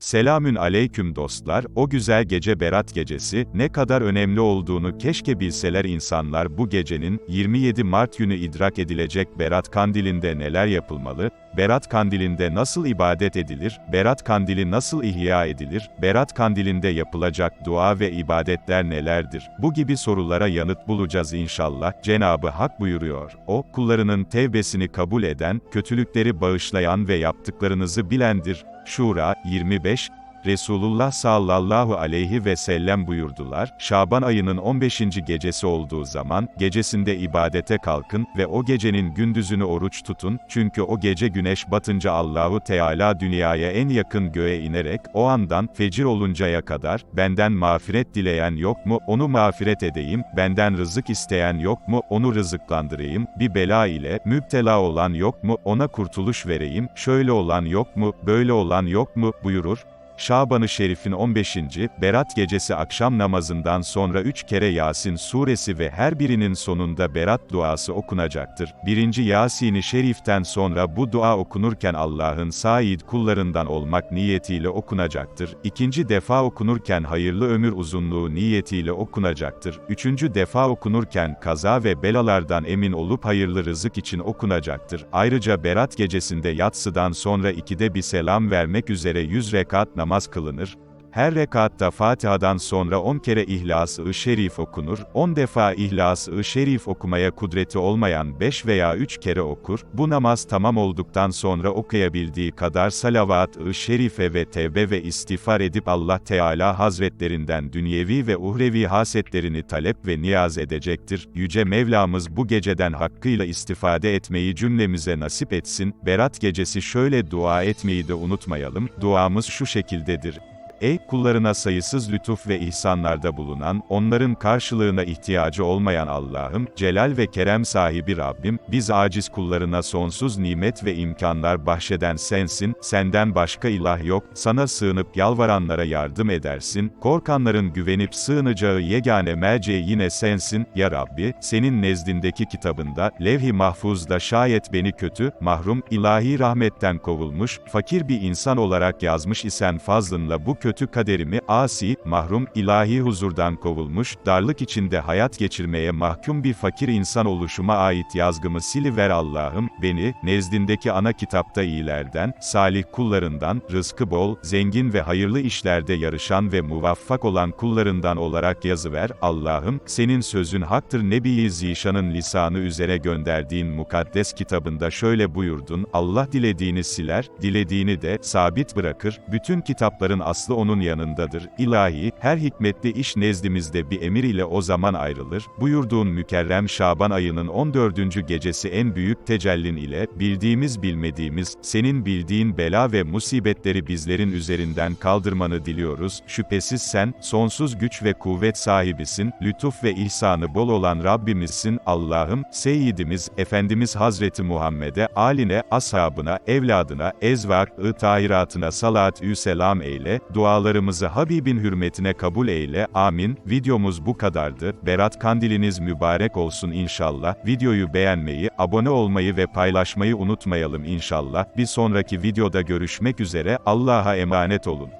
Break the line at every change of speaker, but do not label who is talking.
Selamün aleyküm dostlar, o güzel gece Berat gecesi, ne kadar önemli olduğunu keşke bilseler insanlar bu gecenin, 27 Mart günü idrak edilecek Berat Kandili'nde neler yapılmalı, Berat Kandili'nde nasıl ibadet edilir, Berat Kandili nasıl ihya edilir, Berat Kandili'nde yapılacak dua ve ibadetler nelerdir? Bu gibi sorulara yanıt bulacağız inşallah. Cenabı Hak buyuruyor, O, kullarının tevbesini kabul eden, kötülükleri bağışlayan ve yaptıklarınızı bilendir. Şura, 25, Resulullah sallallahu aleyhi ve sellem buyurdular, Şaban ayının 15. gecesi olduğu zaman, gecesinde ibadete kalkın ve o gecenin gündüzünü oruç tutun, çünkü o gece güneş batınca Allahu Teala dünyaya en yakın göğe inerek, o andan, fecir oluncaya kadar, benden mağfiret dileyen yok mu, onu mağfiret edeyim, benden rızık isteyen yok mu, onu rızıklandırayım, bir bela ile, müptela olan yok mu, ona kurtuluş vereyim, şöyle olan yok mu, böyle olan yok mu, buyurur, Şaban-ı Şerif'in 15. Berat gecesi akşam namazından sonra üç kere Yasin suresi ve her birinin sonunda Berat duası okunacaktır. Birinci Yasin-i Şerif'ten sonra bu dua okunurken Allah'ın said kullarından olmak niyetiyle okunacaktır. İkinci defa okunurken hayırlı ömür uzunluğu niyetiyle okunacaktır. Üçüncü defa okunurken kaza ve belalardan emin olup hayırlı rızık için okunacaktır. Ayrıca Berat gecesinde yatsıdan sonra ikide bir selam vermek üzere yüz rekat namaz namaz kılınır, her rekatta Fatiha'dan sonra 10 kere İhlas-ı Şerif okunur, 10 defa İhlas-ı Şerif okumaya kudreti olmayan 5 veya 3 kere okur, bu namaz tamam olduktan sonra okuyabildiği kadar salavat-ı şerife ve tevbe ve istiğfar edip Allah Teala Hazretlerinden dünyevi ve uhrevi hasetlerini talep ve niyaz edecektir. Yüce Mevlamız bu geceden hakkıyla istifade etmeyi cümlemize nasip etsin, Berat gecesi şöyle dua etmeyi de unutmayalım, duamız şu şekildedir. Ey kullarına sayısız lütuf ve ihsanlarda bulunan, onların karşılığına ihtiyacı olmayan Allah'ım, celal ve kerem sahibi Rabbim, biz aciz kullarına sonsuz nimet ve imkanlar bahşeden sensin, senden başka ilah yok, sana sığınıp yalvaranlara yardım edersin, korkanların güvenip sığınacağı yegane merceği yine sensin, ya Rabbi, senin nezdindeki kitabında, levh-i mahfuzda şayet beni kötü, mahrum, ilahi rahmetten kovulmuş, fakir bir insan olarak yazmış isen fazlınla bu kötü kötü kaderimi, asi, mahrum, ilahi huzurdan kovulmuş, darlık içinde hayat geçirmeye mahkum bir fakir insan oluşuma ait yazgımı siliver Allah'ım, beni, nezdindeki ana kitapta iyilerden, salih kullarından, rızkı bol, zengin ve hayırlı işlerde yarışan ve muvaffak olan kullarından olarak yazıver, Allah'ım, senin sözün haktır. Nebi-i Zişan'ın lisanı üzere gönderdiğin mukaddes kitabında şöyle buyurdun, Allah dilediğini siler, dilediğini de, sabit bırakır, bütün kitapların aslı onun yanındadır. İlahi, her hikmetli iş nezdimizde bir emir ile o zaman ayrılır. Buyurduğun mükerrem Şaban ayının 14. gecesi en büyük tecellin ile, bildiğimiz bilmediğimiz, senin bildiğin bela ve musibetleri bizlerin üzerinden kaldırmanı diliyoruz. Şüphesiz sen, sonsuz güç ve kuvvet sahibisin, lütuf ve ihsanı bol olan Rabbimizsin, Allah'ım, Seyyidimiz, Efendimiz Hazreti Muhammed'e, aline, ashabına, evladına, ezvak-ı tahiratına salat-ü selam eyle, dua dualarımızı Habibin hürmetine kabul eyle, amin. Videomuz bu kadardı. Berat Kandiliniz mübarek olsun inşallah. Videoyu beğenmeyi, abone olmayı ve paylaşmayı unutmayalım inşallah. Bir sonraki videoda görüşmek üzere, Allah'a emanet olun.